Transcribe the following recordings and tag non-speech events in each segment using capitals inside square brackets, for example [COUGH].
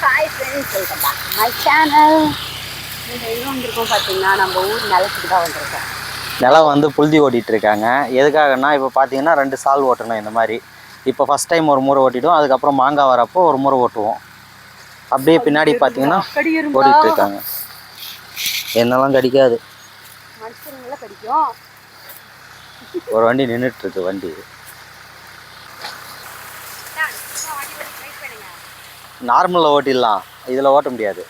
Hi friends welcome back my channel இந்த எங்கே வந்திருக்கோம் பார்த்தீங்கன்னா நம்ம ஊர் நிலத்துக்கு தான் வந்திருக்கோம். நிலம் வந்து புழுதி ஓட்டிகிட்டு இருக்காங்க எதுக்காகன்னா இப்போ பார்த்தீங்கன்னா ரெண்டு சால் ஓட்டணும் இந்த மாதிரி. இப்போ ஃபஸ்ட் டைம் ஒரு முறை ஓட்டிடுவோம் அதுக்கப்புறம் மாங்காய் வரப்போ ஒரு முறை ஓட்டுவோம். அப்படியே பின்னாடி பார்த்தீங்கன்னா ஓட்டிகிட்டு இருக்காங்க என்னெல்லாம் கடிக்காது. மனுஷனுங்கள கடிக்கும். ஒரு வண்டி நின்றுட்டு இருக்கு வண்டி. நார்மலில் ஓட்டிடலாம். இதில் ஓட்ட முடியாது.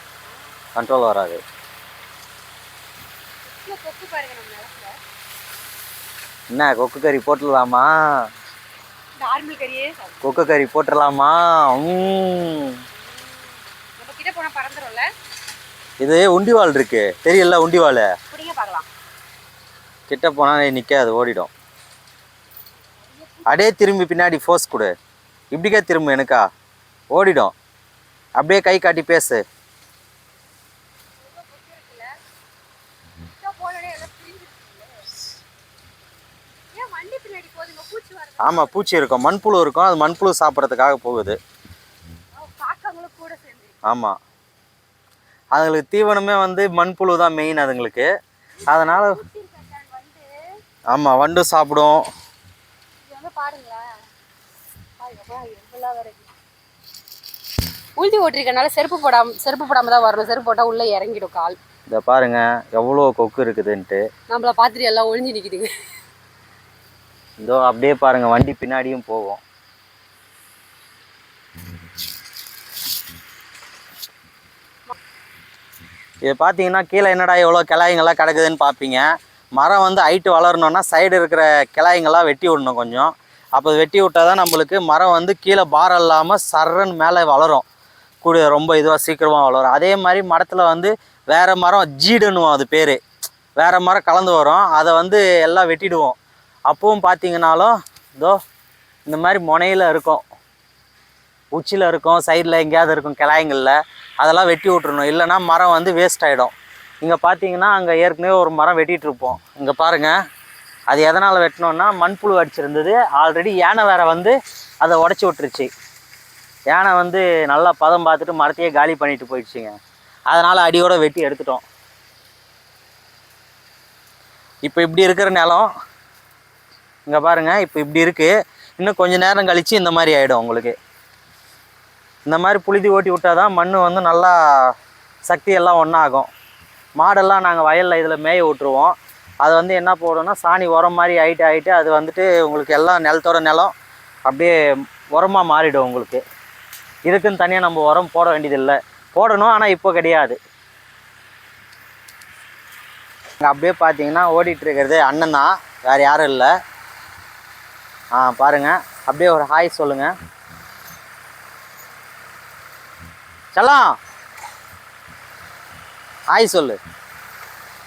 கண்ட்ரோல் வராது. என்ன கொக்கு கறி போட்டுடலாமா. கொக்கு கறி போட்டுடலாமா? இது உண்டிவால் இருக்கு. தெரியல உண்டிவால் கிட்ட போனால் நிற்காது ஓடிடும். அப்படியே திரும்பி பின்னாடி ஃபோர்ஸ் கொடு. இப்படிக்கா திரும்ப எனக்கா. ஓடிடும். அப்படியே கை காட்டி பேசு. ஆமாம் பூச்சி இருக்கும். மண்புழு இருக்கும். அது மண்புழு சாப்பிட்றதுக்காக போகுது. ஆமாம் அதுங்களுக்கு தீவனமே வந்து மண்புழு தான் மெயின் அதுங்களுக்கு. அதனால் ஆமாம் வண்டு. சாப்பிடும். இது உளுத்தி ஓட்டிருக்கனால செருப்பு போடாம செருப்பு போடாம தான் வரணும். செருப்பு போட்டால் உள்ளே இறங்கிடும் கால். இதை பாருங்க எவ்வளோ கொக்கு இருக்குதுன்ட்டு. நம்மள பார்த்துட்டு எல்லாம் ஒளிஞ்சு நிற்கிதுங்க இதோ அப்படியே பாருங்க வண்டி பின்னாடியும் போகும். இது பார்த்தீங்கன்னா கீழே என்னடா எவ்வளோ கிளாய்ங்கெல்லாம் கிடக்குதுன்னு பார்ப்பீங்க. மரம் வந்து ஹைட்டு வளரணும்னா சைடு இருக்கிற கிளாய்ங்கெல்லாம் வெட்டி விடணும் கொஞ்சம். அப்போ வெட்டி விட்டால் தான் நம்மளுக்கு மரம் வந்து கீழே பாரம் இல்லாமல் சர்றன்னு மேலே வளரும். கூட ரொம்ப இதுவாக சீக்கிரமாக வளரும். அதே மாதிரி மரத்தில் வந்து வேறு மரம் ஜீடுன்னுவோம் அது பேர். வேறு மரம் கலந்து வரும். அதை வந்து எல்லாம் வெட்டிடுவோம். அப்பவும் பார்த்தீங்கனாலும் இதோ இந்த மாதிரி முனையில் இருக்கும். உச்சியில் இருக்கும் சைடில் எங்கேயாவது இருக்கும் கிளாயங்களில். அதெல்லாம் வெட்டி விட்றணும் இல்லைன்னா மரம் வந்து வேஸ்ட் ஆகிடும் இங்கே பார்த்தீங்கன்னா அங்கே ஏற்கனவே ஒரு மரம் வெட்டிகிட்ருப்போம் இங்கே பாருங்கள் அது எதனால் வெட்டினோன்னா மண்புழு அடிச்சிருந்தது. ஆல்ரெடி யானை வேற வந்து அதை உடச்சி விட்டுருச்சு. யானை வந்து நல்லா பதம் பார்த்துட்டு மரத்தையே காலி பண்ணிட்டு போயிடுச்சுங்க. அதனால் அடியோட வெட்டி எடுத்துட்டோம். இப்போ இப்படி இருக்கிற நிலம் இங்கே பாருங்க இப்போ இப்படி இருக்குது இன்னும் கொஞ்சம் நேரம் கழித்து இந்த மாதிரி ஆகிடும் உங்களுக்கு. இந்த மாதிரி புழுதி ஓட்டி விட்டால் தான் மண் வந்து நல்லா சக்தி எல்லாம் ஒன்றாகும் மாடெல்லாம் நாங்கள் வயலில் இதில் மேய விட்ருவோம் அது வந்து என்ன போடுவோம்னா சாணி உரம் மாதிரி ஆகிட்டு ஆகிட்டு அது வந்துட்டு உங்களுக்கு எல்லாம் நிலத்தோட நிலம் அப்படியே உரமாக மாறிடும் உங்களுக்கு. இதுக்குன்னு தனியாக நம்ம உரம் போட வேண்டியதில்லை. போடணும் ஆனால் இப்போ கிடையாது. இங்கே அப்படியே பார்த்தீங்கன்னா ஓடிட்டு இருக்கிறது அண்ணன் தான். வேறு யாரும் இல்லை. ஆ பாருங்க. அப்படியே ஒரு ஹாய் சொல்லுங்க. செல்லாம்! ஹாய் சொல்லு.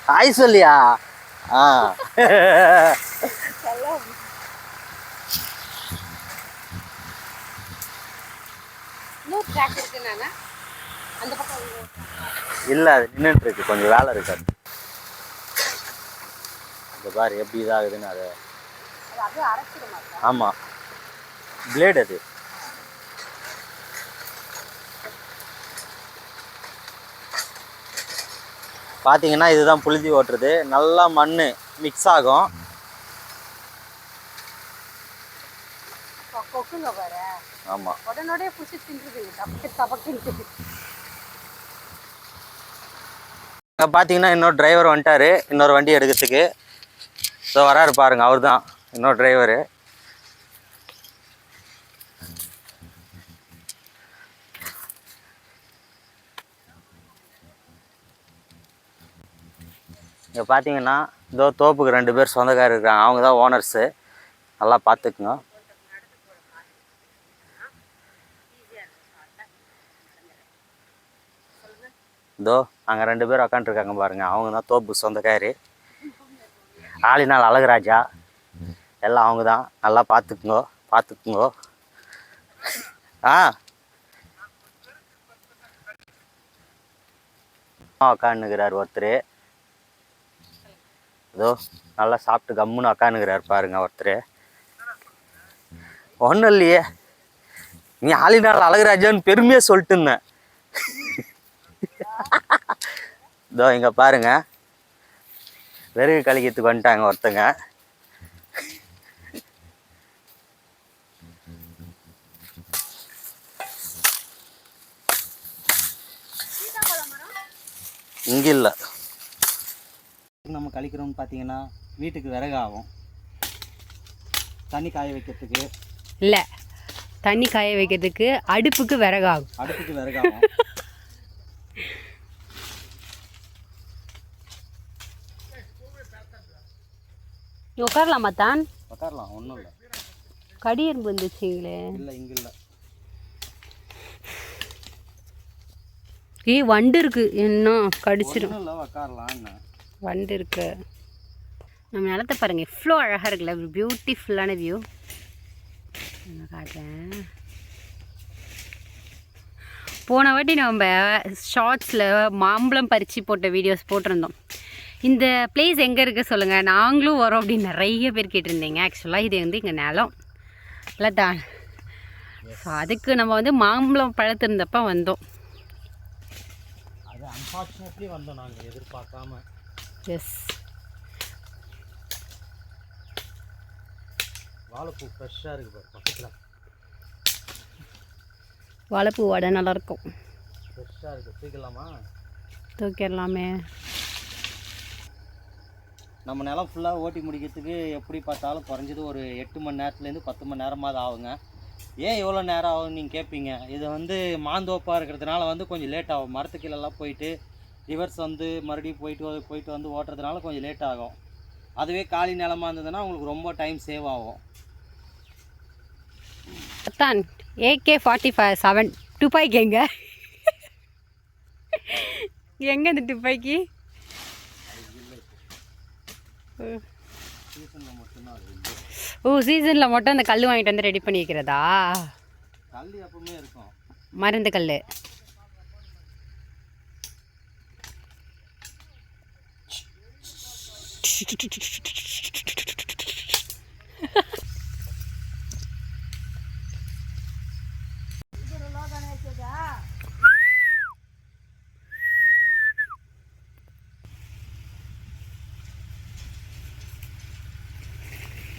ஹாய் சொல்லியா? ஆ. [LAUGHS] ட்ராக் அந்த பக்கம் இல்லை அது நின்றுட்டு இருக்கு. கொஞ்சம் வேலை இருக்காது இந்த பாரு எப்படி இதாகுதுன்னு அது. அது ஆமாம் பிளேட் அது. பார்த்தீங்கன்னா இதுதான் புழுதி ஓட்டுறது. நல்லா மண் மிக்ஸ் ஆகும். கொக்குங்க பாரு ஆமாம் உடனோடய புடிச்சு தின்றுதுங்க பார்த்தீங்கன்னா இன்னொரு டிரைவர் வந்துட்டாரு. இன்னொரு வண்டி எடுக்கிறதுக்கு. ஸோ வராரு பாருங்க அவர் தான் இன்னொரு டிரைவரு இங்கே பார்த்தீங்கன்னா இதோ தோப்புக்கு ரெண்டு பேர் சொந்தக்காரர் இருக்காங்க. அவங்க தான் ஓனர்ஸு நல்லா பார்த்துக்குங்க இதோ அங்கே ரெண்டு பேர் உக்காண்ட்ருக்காங்க பாருங்கள் அவங்க தான் தோப்பு சொந்தக்காரு. ஆளினால் அழகுராஜா. எல்லாம் அவங்க தான் நல்லா பார்த்துக்குங்கோ பார்த்துக்குங்கோ ஆ. உக்காந்துக்கிறார் ஒருத்தர். இதோ நல்லா சாப்பிட்டு கம்முன்னு உக்காந்துக்கிறார் பாருங்க ஒருத்தர். ஒன்றும் இல்லையே. நீ ஆளினால் அழகுராஜான்னு பெருமையாக சொல்லிட்டு இருந்தேன். இதோ இங்க பாருங்க. வெறுகு கழிக்கிறதுக்கு வந்துட்டாங்க ஒருத்தங்க. இங்க இல்ல. நம்ம கழிக்கிறோம்னு பார்த்தீங்கன்னா வீட்டுக்கு விறகு ஆகும். தண்ணி காய வைக்கிறதுக்கு இல்லை தண்ணி காய வைக்கிறதுக்கு அடுப்புக்கு விறகாகும் அடுப்புக்கு விறகு ஆகும். நீ உட்காரலாமா தான்? உட்காரலாம் ஒன்றும் இல்லை. கடி எறும்பு வந்துச்சுங்களே இல்லை இங்கே இல்லை. ஏய் வண்டு இருக்கு. இன்னும் கடிச்சிடும் வண்டு இருக்கு. நம்ம நிலத்தை பாருங்க இவ்வளோ அழகாக இருக்குல்ல பியூட்டிஃபுல்லான வியூ நான் காட்டுறேன். போன வாட்டி நம்ம ஷார்ட்ஸில் மாம்பழம் பறித்து போட்ட வீடியோஸ் போட்டிருந்தோம். இந்த பிளேஸ் எங்கே இருக்குது சொல்லுங்கள் நாங்களும் வரோம் அப்படின்னு நிறைய பேர் கேட்டிருந்தீங்க. ஆக்சுவலாக இது வந்து எங்கள் நிலம். இல்லை தான் ஸோ அதுக்கு நம்ம வந்து மாம்பழம் பழத்திருந்தப்ப வந்தோம். அது அன்ஃபார்ச்சுனேட்லி வந்தோம் நாங்கள் எதிர்பார்க்காம. எஸ் வாழைப்பூ ஃப்ரெஷ்ஷாக இருக்குது பாரு பக்கத்தில். வாழைப்பூ வடை நல்லாயிருக்கும் ஃப்ரெஷ்ஷாக இருக்குது தூக்கிடலாமே. நம்ம நிலம் ஃபுல்லாக ஓட்டி முடிக்கிறதுக்கு எப்படி பார்த்தாலும் குறைஞ்சது ஒரு எட்டு மணி நேரத்துலேருந்து பத்து மணி நேரமாவது ஆகுங்க. ஏன் இவ்வளோ நேரம் ஆகும்னு நீங்கள் கேட்பீங்க இது வந்து மாந்தோப்பாக இருக்கிறதுனால வந்து கொஞ்சம் லேட் ஆகும். மரத்துக்கீழெல்லாம் போயிட்டு ரிவர்ஸ் வந்து மறுபடியும் போயிட்டு போயிட்டு வந்து ஓட்டுறதுனால கொஞ்சம் லேட் ஆகும். அதுவே காலி நிலமாக இருந்ததுன்னா உங்களுக்கு ரொம்ப டைம் சேவ் ஆகும். அத்தான் ஏகே ஃபார்ட்டி ஃபைவ் செவன் துப்பாக்கி எங்கே? எங்கே இந்த துப்பாக்கி சீசனில் மட்டும்தான் அது இல்லை ஓ சீசனில் மட்டும் அந்த கல் வாங்கிட்டு வந்து ரெடி பண்ணி வைக்கிறதா மருந்து கல்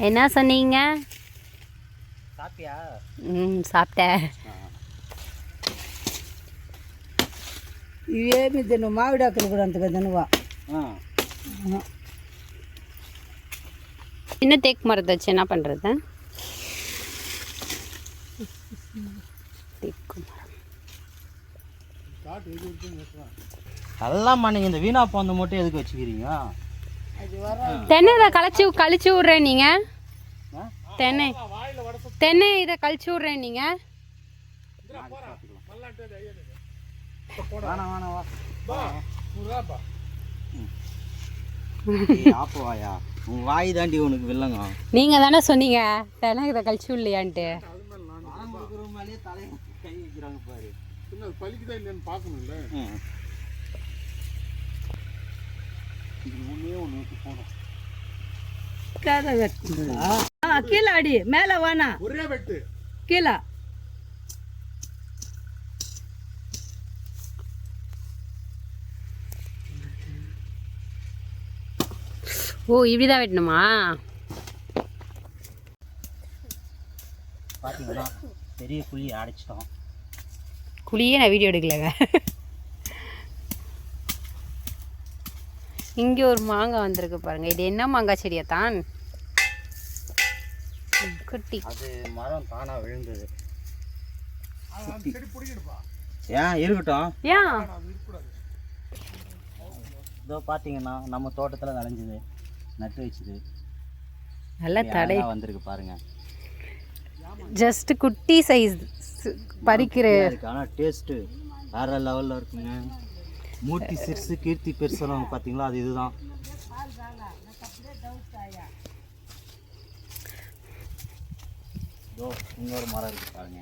என்ன சொன்னீங்க சாப்பிட்டியா ம் சாப்பிட்டேன் ఇవేమి తిను మామిడాకులు కూడా అంతగా తినవా ஆ இன்னும் தேக்கு மரத்தை வச்சு என்ன பண்ணுறது தேக்கு மரம் அதெல்லாம்மா நீங்கள் இந்த வீணா போந்த மட்டும் எதுக்கு வச்சுக்கிறீங்க தென்னை இதை கழிச்சு கழிச்சு விட்றேன் நீங்கள்? தென்னை. தென்னை இதை கழிச்சு விட்றேன் நீங்கள் நீங்கள் தானே சொன்னீங்க தென்னை இதை கழிச்சு விடலையான்ட்டு. தலையை கை வைக்கிறாங்க பாரு. பார்க்கணும்ல. அப்படியே கதை வெட்டுங்களா? ஆ கீழே அடி. மேலே வானா ஒரே வெட்டு. கீழே. ஓ இப்படி வெட்டணுமா? பார்த்தீங்கன்னா பெரிய குழியை அடைச்சிட்டோம். குழியே நான் வீடியோ எடுக்கலங்க. இங்கே ஒரு மாங்காய் வந்திருக்கு பாருங்க. இது என்ன மாங்காய் செடியா தான்? குட்டி. அது மரம் தானாக விழுந்தது. ஏன்? இருக்கட்டும். ஏன்? இதோ பார்த்தீங்கன்னா நம்ம தோட்டத்தில் விளைஞ்சது நட்டு வச்சுது. நல்ல தடை. வந்திருக்கு பாருங்க. ஜஸ்ட் குட்டி சைஸ் பறிக்கிற இருக்கு ஆனால் டேஸ்ட்டு வேற லெவலில் இருக்குங்க. மூர்த்தி சிறுசு கீர்த்தி பெருசுன்னு பார்த்தீங்களா? அது இதுதான். இதோ இன்னொரு மரம் இருக்கு பாருங்க.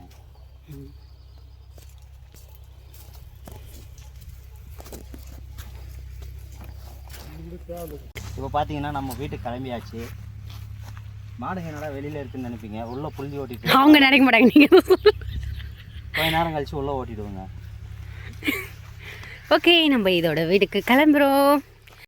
இப்போ பார்த்தீங்கன்னா நம்ம வீட்டுக்கு கிளம்பியாச்சு. மாடுங்க என்னடா வெளியில் இருக்குன்னு நினைப்பீங்க? உள்ளே புள்ளி ஓட்டிட்டு அவங்க நினைக்க மாட்டாங்க நீங்கள் கொஞ்ச நேரம் கழிச்சு உள்ளே ஓட்டிடுவோங்க. ஓகே நம்ம இதோட வீட்டுக்கு கிளம்புறோம்.